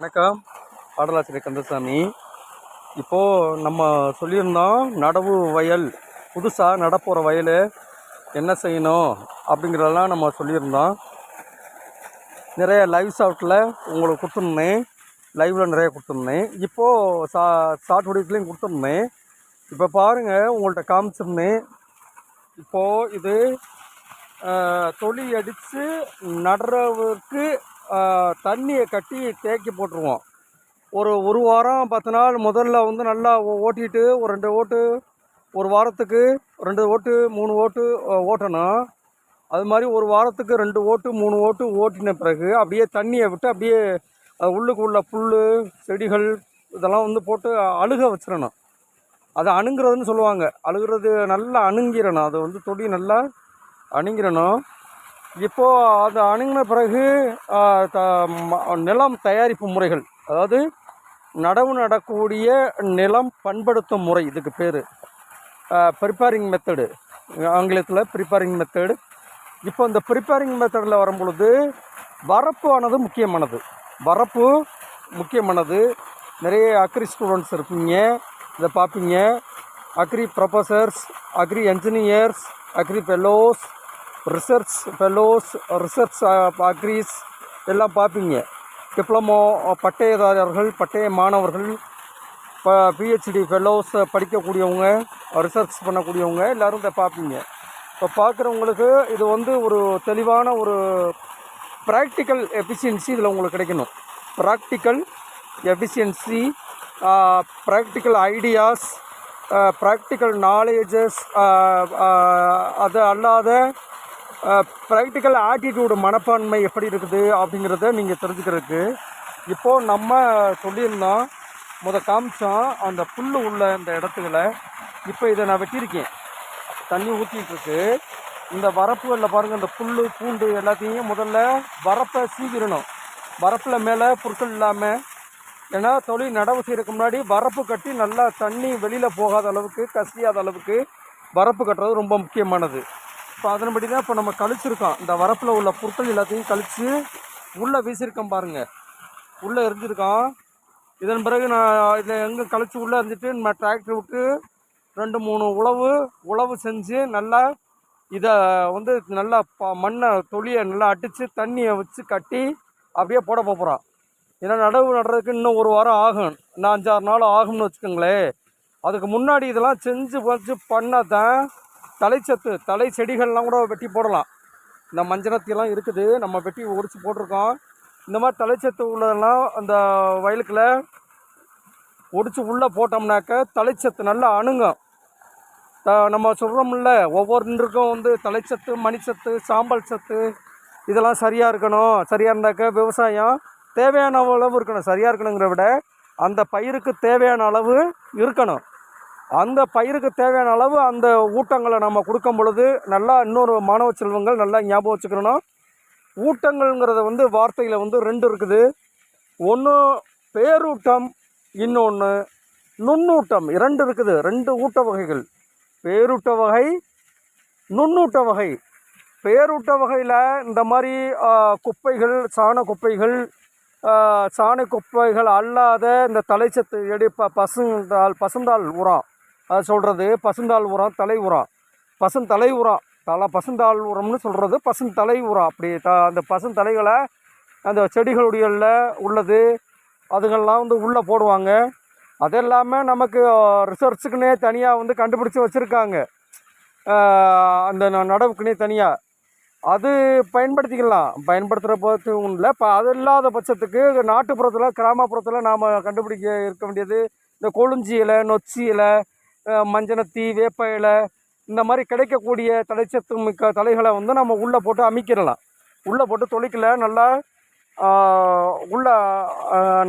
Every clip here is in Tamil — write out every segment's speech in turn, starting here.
வணக்கம். பாடலாசிரியர் கந்தசாமி. இப்போது நம்ம சொல்லியிருந்தோம் நடவு வயல். புதுசாக நடப்போகிற வயல் என்ன செய்யணும் அப்படிங்கிறதெல்லாம் நம்ம சொல்லியிருந்தோம். நிறைய லைவ் ஷாட்டில் உங்களுக்கு கொடுத்துருந்தேன். லைவில் நிறைய கொடுத்துருந்தேன். இப்போது சா ஷார்ட் வீடியோஸ்லேயும் கொடுத்துருந்தேன். இப்போ பாருங்கள் உங்கள்கிட்ட காமிச்சிருந்தேன். இப்போது இது தொழில் தொழி அடித்து நடுறவருக்கு தண்ணியை கட்டி தேக்கி போட்டுருவோம். ஒரு ஒரு வாரம் பத்து நாள் முதல்ல வந்து நல்லா ஓட்டிட்டு ஒரு ரெண்டு ஓட்டு ஒரு வாரத்துக்கு ரெண்டு ஓட்டு மூணு ஓட்டு ஓட்டணும். அது மாதிரி ஒரு வாரத்துக்கு ரெண்டு ஓட்டு மூணு ஓட்டு ஓட்டின பிறகு அப்படியே தண்ணியை விட்டு அப்படியே அது உள்ளுக்கு உள்ள புல் செடிகள் இதெல்லாம் வந்து போட்டு அழுக வச்சிடணும். அதை அணுங்கிறதுன்னு சொல்லுவாங்க. அழுகிறது நல்லா அணுங்கிடணும். அதை வந்து தொடி நல்லா அணுங்கிடணும் இப்போது அது அணுங்கின பிறகு த- ம- நிலம் தயாரிப்பு முறைகள் அதாவது நடவு நடக்கூடிய நிலம் பண்படுத்தும் முறை இதுக்கு பேர். ப்ரிப்பேரிங் மெத்தடு ஆங்கிலத்தில் ப்ரிப்பேரிங் மெத்தடு இப்போ இந்த ப்ரிப்பேரிங் மெத்தடில் வரும்பொழுது வரப்பு ஆனது முக்கியமானது. வரப்பு முக்கியமானது. நிறைய அக்ரி ஸ்டூடெண்ட்ஸ் இருப்பீங்க இதை பார்ப்பீங்க. Agri professors agri engineers agri fellows research fellows research agris எல்லாம் பார்ப்பீங்க. டிப்ளமோ uh, பட்டயதாரர்கள் பட்டய மாணவர்கள் இப்போ பிஹெச்டி ஃபெலோஸ் படிக்கக்கூடியவங்க ரிசர்ச் பண்ணக்கூடியவங்க எல்லோரும் இதை பார்ப்பீங்க. இப்போ பார்க்குறவங்களுக்கு இது வந்து ஒரு தெளிவான ஒரு ப்ராக்டிக்கல் எஃபிஷியன்சி இதில் உங்களுக்கு கிடைக்கணும். Practical efficiency practical ideas practical knowledges அது அல்லாத ப்ராக்டிக்கல் ஆட்டிடியூடு மனப்பான்மை எப்படி இருக்குது அப்படிங்கிறத நீங்கள் தெரிஞ்சுக்கிறதுக்கு இப்போது நம்ம சொல்லியிருந்தோம் முத காமிச்சோம் அந்த புல் உள்ள இந்த இடத்துல. இப்போ இதை நான் வெட்டியிருக்கேன். தண்ணி ஊற்றிட்டுருக்கு இந்த வரப்புகளில் பாருங்கள் இந்த புல் பூண்டு எல்லாத்தையும் முதல்ல வரப்பை சீக்கிரணும் வரப்பில் மேலே புற்கள் இல்லாமல் ஏன்னா தொழில் நடவு செய்கிறதுக்கு முன்னாடி வரப்பு கட்டி நல்லா தண்ணி வெளியில் போகாத அளவுக்கு கசியாத அளவுக்கு வரப்பு கட்டுறது ரொம்ப முக்கியமானது. இப்போ அதன்படி தான் இப்போ நம்ம கழிச்சிருக்கோம். இந்த வரப்பில் உள்ள புற்கள் எல்லாத்தையும் கழித்து உள்ளே வீசியிருக்கோம் பாருங்கள் உள்ளே எரிஞ்சிருக்கோம். இதன் பிறகு நான் இதை எங்கே கழிச்சு உள்ளே இருந்துட்டு நம்ம டிராக்டர் விட்டு ரெண்டு மூணு உழவு உழவு செஞ்சு நல்லா இதை வந்து நல்லா ப மண்ணை தொழியை நல்லா அடித்து தண்ணியை வச்சு கட்டி அப்படியே போட போகிறோம் ஏன்னா நடவு நடுறதுக்கு இன்னும் ஒரு வாரம் ஆகும். இன்னும் அஞ்சாறு நாள் ஆகும்னு வச்சுக்கோங்களேன். அதுக்கு முன்னாடி இதெல்லாம் செஞ்சு வச்சு பண்ணால் தான் தலைச்சத்து தலை செடிகள்லாம் கூட வெட்டி போடலாம். இந்த மஞ்சனத்திலாம் இருக்குது நம்ம வெட்டி உரிச்சு போட்டிருக்கோம். இந்த மாதிரி தலைச்சத்து உள்ளதெல்லாம் அந்த வயலுக்குள்ள ஒடிச்சு உள்ளே போட்டோம்னாக்க தலைச்சத்து நல்லா அணுங்கும் த நம்ம சொல்கிறோம்ல ஒவ்வொன்றுக்கும் வந்து தலைச்சத்து மணிச்சத்து சாம்பல் சத்து இதெல்லாம் சரியாக இருக்கணும். சரியாக இருந்தாக்க விவசாயம் தேவையான அளவு இருக்கணும். சரியாக இருக்கணுங்கிற விட அந்த பயிருக்கு தேவையான அளவு இருக்கணும். அந்த பயிருக்கு தேவையான அளவு அந்த ஊட்டங்களை நம்ம கொடுக்கும் பொழுது நல்லா இன்னொரு மாணவ செல்வங்கள் நல்லா ஞாபகம் வச்சுக்கணும் ஊட்டங்கள்ங்கிறத வந்து வார்த்தையில் வந்து ரெண்டு இருக்குது. ஒன்று பேரூட்டம் இன்னொன்று நுண்ணூட்டம். இரண்டு இருக்குது. ரெண்டு ஊட்ட வகைகள். பேரூட்ட வகை நுண்ணூட்ட வகை. பேரூட்ட வகையில் இந்த மாதிரி குப்பைகள் சாண குப்பைகள் சாண குப்பைகள் அல்லாத இந்த தலைச்சத்து எடி ப பசுந்தால் உரம் சொல்கிறது பசுந்தாள் உரம் தலை உரம் பசுந்தலை உரம் தலை பசுந்தாள் உரம்னு சொல்கிறது பசுந்தலை உரம் அப்படி த அந்த பசுந்தலைகளை அந்த செடிகளுடையல உள்ளது அதுங்கள்லாம் வந்து உள்ளே போடுவாங்க. அது எல்லாமே நமக்கு ரிசர்ச்சுக்குன்னே தனியாக வந்து கண்டுபிடிச்சி வச்சுருக்காங்க. அந்த ந- நடவுக்குன்னே தனியாக அது பயன்படுத்திக்கலாம். பயன்படுத்துகிற போது இல்லை. இப்போ அது இல்லாத பட்சத்துக்கு நாட்டுப்புறத்தில் கிராமப்புறத்தில் நாம் கண்டுபிடிக்க இருக்க வேண்டியது இந்த கொழுஞ்சி இலை நொச்சி இலை மஞ்சனத்தி வேப்ப இலை இந்த மாதிரி கிடைக்கக்கூடிய தலைச்சத்து மிக்க தலைகளை வந்து நம்ம உள்ளே போட்டு அமைக்கிடலாம். உள்ளே போட்டு தொழிக்கல நல்லா உள்ள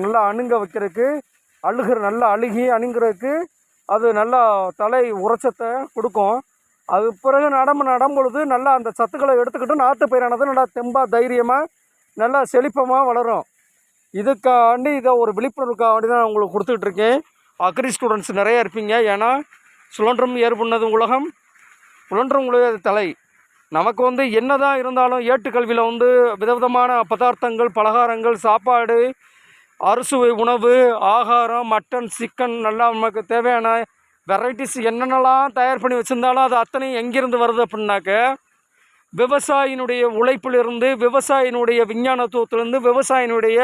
நல்லா அணுங்க வைக்கிறதுக்கு அழுகிற நல்லா அழுகி அணுங்கிறதுக்கு அது நல்லா தலை உரச்சத்தை கொடுக்கும். அது பிறகு நடம் பொழுது நல்லா அந்த சத்துக்களை எடுத்துக்கிட்டு நாற்று பயிரானது நல்லா தெம்பாக தைரியமாக நல்லா செழிப்பமாக வளரும். இதுக்காண்டி இதை ஒரு விழிப்புணர்வுக்காண்டி தான் உங்களுக்கு கொடுத்துக்கிட்டு இருக்கேன். அக்ரி ஸ்டூடெண்ட்ஸ் நிறைய இருப்பீங்க. ஏன்னா சுழன்றும் ஏற்புண்ணது உலகம் உழன்றும் உலக தலை. நமக்கு வந்து என்னதான் இருந்தாலும் ஏட்டுக்கல்வியில் வந்து விதவிதமான பதார்த்தங்கள் பலகாரங்கள் சாப்பாடு அறுசுவை உணவு ஆகாரம் மட்டன் சிக்கன் நல்லா நமக்கு தேவையான வெரைட்டிஸ் என்னென்னலாம் தயார் பண்ணி வச்சுருந்தாலும் அது அத்தனையும் எங்கேருந்து வருது அப்படின்னாக்க விவசாயினுடைய உழைப்பிலிருந்து விவசாயினுடைய விஞ்ஞானத்துவத்திலிருந்து விவசாயினுடைய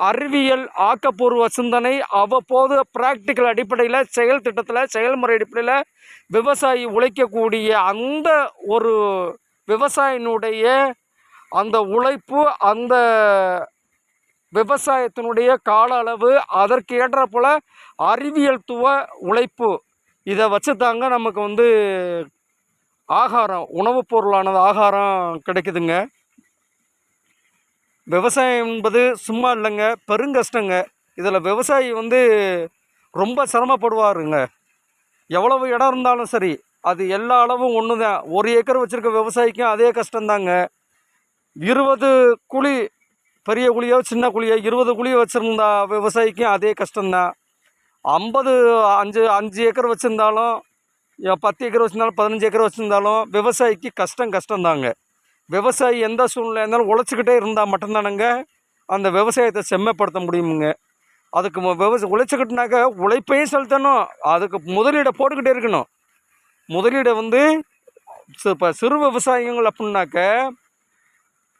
அறிவியல் ஆக்கப்பூர்வ சிந்தனை அவ்வப்போது ப்ராக்டிக்கல் அடிப்படையில் செயல் திட்டத்தில் செயல்முறை அடிப்படையில் விவசாயி உழைக்கக்கூடிய அந்த ஒரு விவசாயினுடைய அந்த உழைப்பு அந்த விவசாயத்தினுடைய கால அளவு அதற்கு ஏற்ற போல் அறிவியல் துவ உழைப்பு. இதை வச்சு தாங்க நமக்கு வந்து ஆகாரம் உணவுப் பொருளானது ஆகாரம் கிடைக்குதுங்க. விவசாயம் என்பது சும்மா இல்லைங்க பெருங்கஷ்டங்க. இதில் விவசாயி வந்து ரொம்ப சிரமப்படுவாருங்க. எவ்வளவு இடம் இருந்தாலும் சரி அது எல்லா அளவும் ஒன்று தான் ஒரு ஏக்கர் வச்சுருக்க விவசாயிக்கும் அதே கஷ்டந்தாங்க இருபது குழி பெரிய குழியோ சின்ன குழியோ இருபது குழி வச்சுருந்தா விவசாயிக்கும் அதே கஷ்டந்தான் ஐம்பது அஞ்சு அஞ்சு ஏக்கர் வச்சுருந்தாலும் பத்து ஏக்கர் வச்சுருந்தாலும் பதினஞ்சு ஏக்கர் வச்சுருந்தாலும் விவசாயிக்கு கஷ்டம் கஷ்டம்தாங்க. விவசாயி எந்த சூழ்நிலை இருந்தாலும் உழைச்சிக்கிட்டே இருந்தால் மட்டும்தானங்க அந்த விவசாயத்தை செம்மைப்படுத்த முடியுமுங்க. அதுக்கு மு- உழைச்சிக்கிட்டுனாக்க உழைப்பையும் செலுத்தணும். அதுக்கு முதலீடை போட்டுக்கிட்டே இருக்கணும். முதலீடை வந்து இப்போ சிறு விவசாயிகள் அப்படின்னாக்க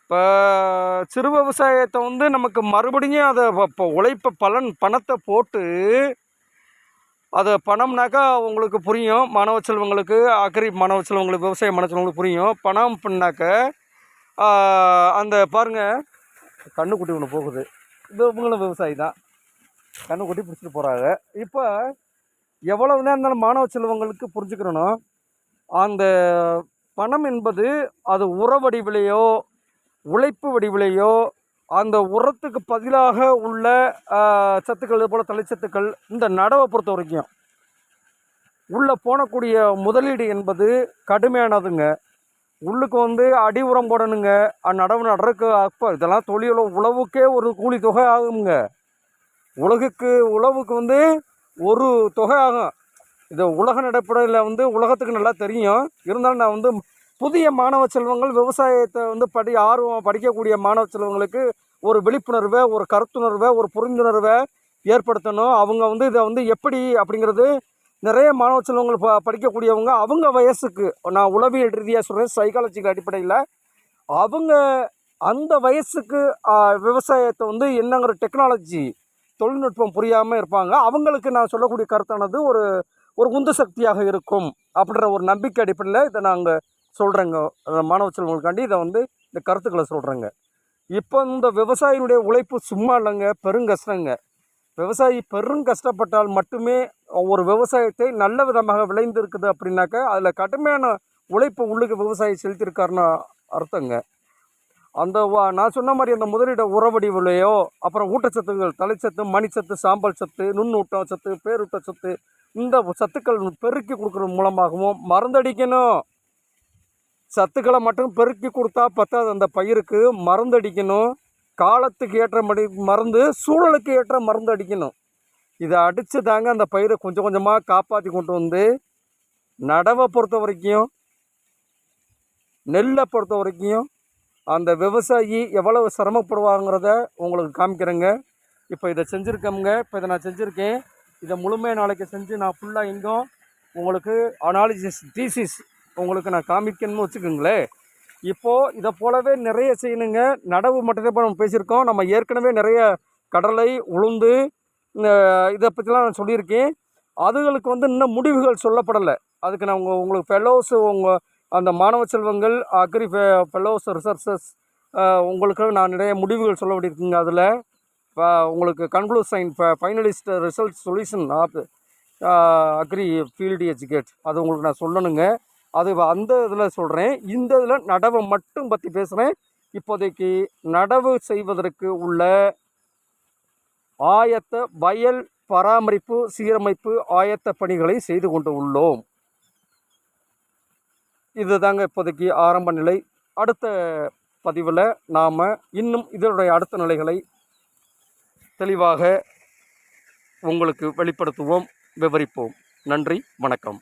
இப்போ சிறு விவசாயத்தை வந்து நமக்கு மறுபடியும் அதை இப்போ உழைப்ப பலன் பணத்தை போட்டு அது பணம்னாக்கா உங்களுக்கு புரியும். மாணவ செல்வங்களுக்கு அக்ரி மாணவ செல்வங்களுக்கு விவசாய மாணவ செல்வங்களுக்கு புரியும். பணம் பண்ணாக்க அந்த பாருங்கள் கண்ணுக்குட்டி ஒன்று போகுது. இது இவங்களும் விவசாயி தான். கண்ணுக்குட்டி பிடிச்சிட்டு போகிறாங்க இப்போ எவ்வளவு தான் இருந்தாலும் மாணவ செல்வங்களுக்கு புரிஞ்சுக்கிறணும் அந்த பணம் என்பது அது உர வடிவிலையோ உழைப்பு வடிவிலையோ அந்த உரத்துக்கு பதிலாக உள்ள சத்துக்கள் இது போல் தலைச்சத்துக்கள் இந்த நடவை பொறுத்த வரைக்கும் உள்ளே போனக்கூடிய முதலீடு என்பது கடுமையானதுங்க. உள்ளுக்கு வந்து அடி உரம் போடணுங்க. நடவு நடுறதுக்கு அப்போ இதெல்லாம் தொழில் உழவுக்கே ஒரு கூலி தொகை ஆகுங்க. உலகுக்கு உழவுக்கு வந்து ஒரு தொகை ஆகும். இது உலக நடைப்படையில் வந்து உலகத்துக்கு நல்லா தெரியும். இருந்தாலும் நான் வந்து புதிய மாணவ செல்வங்கள் விவசாயத்தை வந்து படி ஆர்வம் படிக்கக்கூடிய மாணவ செல்வங்களுக்கு ஒரு விழிப்புணர்வை ஒரு கருத்துணர்வை ஒரு புரிந்துணர்வை ஏற்படுத்தணும். அவங்க வந்து இதை வந்து எப்படி அப்படிங்கிறது நிறைய மாணவ செல்வங்கள் ப படிக்கக்கூடியவங்க அவங்க வயசுக்கு நான் உளவியல் ரீதியாக சொல்கிறேன் சைக்காலஜிக்கல் அடிப்படையில் அவங்க அந்த வயசுக்கு விவசாயத்தை வந்து என்னங்கிற டெக்னாலஜி தொழில்நுட்பம் புரியாமல் இருப்பாங்க. அவங்களுக்கு நான் சொல்லக்கூடிய கருத்தானது ஒரு ஒரு உந்து சக்தியாக இருக்கும் அப்படின்ற ஒரு நம்பிக்கை அடிப்படையில் இதை நாங்கள் சொல்கிறேங்க மாணவ செல்வங்களுக்காண்டி இதை வந்து இந்த கருத்துக்களை சொல்கிறேங்க இப்போ இந்த விவசாயினுடைய உழைப்பு சும்மா இல்லைங்க பெருங்கஷ்டங்க விவசாயி பெரும் கஷ்டப்பட்டால் மட்டுமே ஒரு விவசாயத்தை நல்ல விதமாக விளைந்து இருக்குது அப்படின்னாக்க அதில் கடுமையான உழைப்பு உள்ளுக்கு விவசாயி செலுத்தியிருக்காருன்னு அர்த்தங்க. அந்த நான் சொன்ன மாதிரி அந்த முதலீட உறவடிவுலையோ அப்புறம் ஊட்டச்சத்துகள் தலைச்சத்து மணிச்சத்து சாம்பல் சத்து நுண்ணூட்டம் சத்து பேரூட்ட சத்து இந்த சத்துக்கள் பெருக்கி கொடுக்குறது மூலமாகவும் மருந்தடிக்கணும். சத்துக்களை மட்டும் பெருக்கி கொடுத்தா பத்தாது. அந்த பயிருக்கு மருந்தடிக்கணும் காலத்துக்கு ஏற்ற மடி மருந்து சூழலுக்கு ஏற்ற மருந்து அடிக்கணும். இதை அடித்து தாங்க அந்த பயிரை கொஞ்சம் கொஞ்சமாக காப்பாற்றி கொண்டு வந்து நடவை பொறுத்த வரைக்கும் நெல்லை பொறுத்த வரைக்கும் அந்த விவசாயி எவ்வளவு சிரமப்படுவாங்கிறத உங்களுக்கு காமிக்கிறேங்க. இப்போ இதை செஞ்சுருக்கோங்க இப்போ இதை நான் செஞ்சுருக்கேன். இதை முழுமையாக நாளைக்கு செஞ்சு நான் ஃபுல்லாக எங்கும் உங்களுக்கு அனாலிசிஸ் தீசிஸ் உங்களுக்கு நான் காமிக்கணும்னு வச்சுக்கோங்களேன் இப்போது இதை போலவே நிறைய செய்யணுங்க. நடவு மட்டும்தான் இப்போ நம்ம பேசியிருக்கோம். நம்ம ஏற்கனவே நிறைய கடலை உளுந்து இதை பற்றிலாம் நான் சொல்லியிருக்கேன். அதுகளுக்கு வந்து இன்னும் முடிவுகள் சொல்லப்படலை. அதுக்கு நான் உங்கள் உங்களுக்கு ஃபெலோஸ் உங்கள் அந்த மாணவ செல்வங்கள் அக்ரி ஃபெ ஃபெலோஸ் ரிசர்ச்சஸ் உங்களுக்கு நான் நிறைய முடிவுகள் சொல்ல வேண்டியிருக்குங்க அதில். உங்களுக்கு conclusion finalist result solution of agri field educate அது உங்களுக்கு நான் சொல்லணுங்க. அது அந்த இதில் சொல்கிறேன் இந்த இதில் நடவை மட்டும் பற்றி பேசுகிறேன் இப்போதைக்கு நடவு செய்வதற்கு உள்ள ஆயத்த வயல் பராமரிப்பு சீரமைப்பு ஆயத்த பணிகளை செய்து கொண்டு உள்ளோம். இது தாங்க இப்போதைக்கு ஆரம்ப நிலை. அடுத்த பதிவில் நாம் இன்னும் இதனுடைய அடுத்த நிலைகளை தெளிவாக உங்களுக்கு வெளிப்படுத்துவோம் விவரிப்போம். நன்றி வணக்கம்.